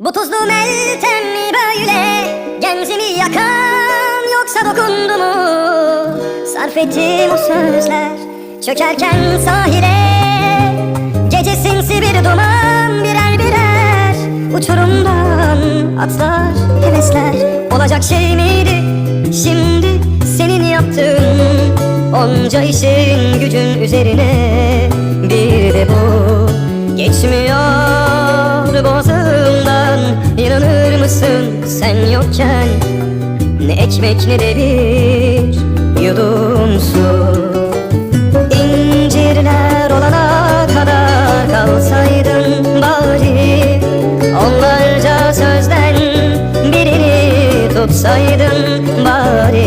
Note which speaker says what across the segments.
Speaker 1: Bu tuzlu meltem mi böyle? Genzimi yakan yoksa dokundu mu? Sarf ettiğim o sözler Çökerken sahile. Gece sinsi bir duman birer birer Uçurumdan atlar hevesler. Olacak şey miydi şimdi senin yaptığın? Onca işin gücün üzerine Bir de bu geçmiyor mısın sen yokken? Ne ekmek ne de bir yudum su. İncirler olana kadar kalsaydın bari Onlarca sözden birini tutsaydın bari.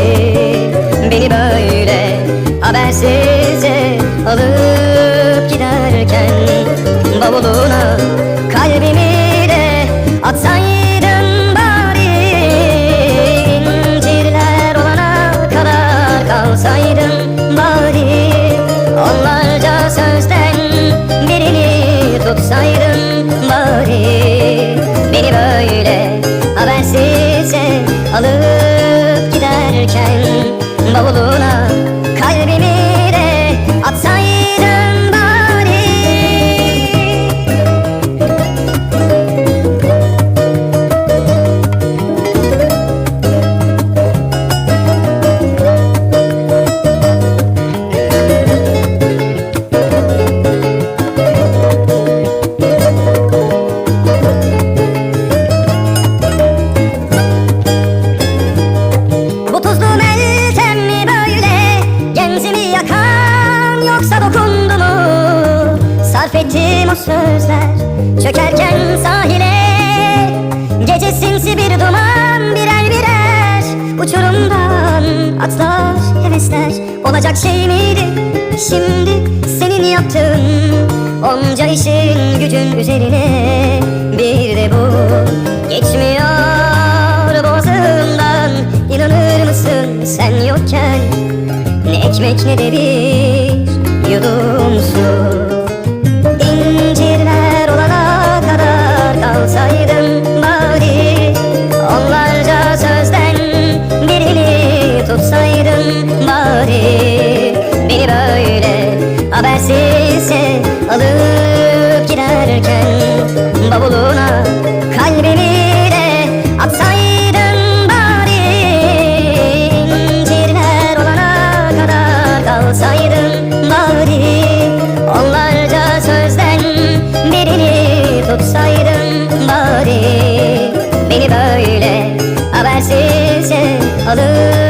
Speaker 1: Beni böyle habersizce alıp giderken Bavuluna kadar kalsaydın bari Onlarca sözden birini tutsaydın bari. Beni böyle habersizce alıp giderken Bavuluna Sarf ettiğim o sözler Çökerken sahile. Gece sinsi bir duman birer birer Uçurumdan atlar hevesler. Olacak şey miydi şimdi senin yaptığın? Onca işin gücün üzerine Bir de bu geçmiyor boğazımdan İnanır mısın sen yokken Ne ekmek ne de bir yudum su bavuluna Kalbimi de atsaydın bari. İncirler olana kadar kalsaydın bari. Onlarca sözden birini tutsaydın bari. Beni böyle habersizce alır.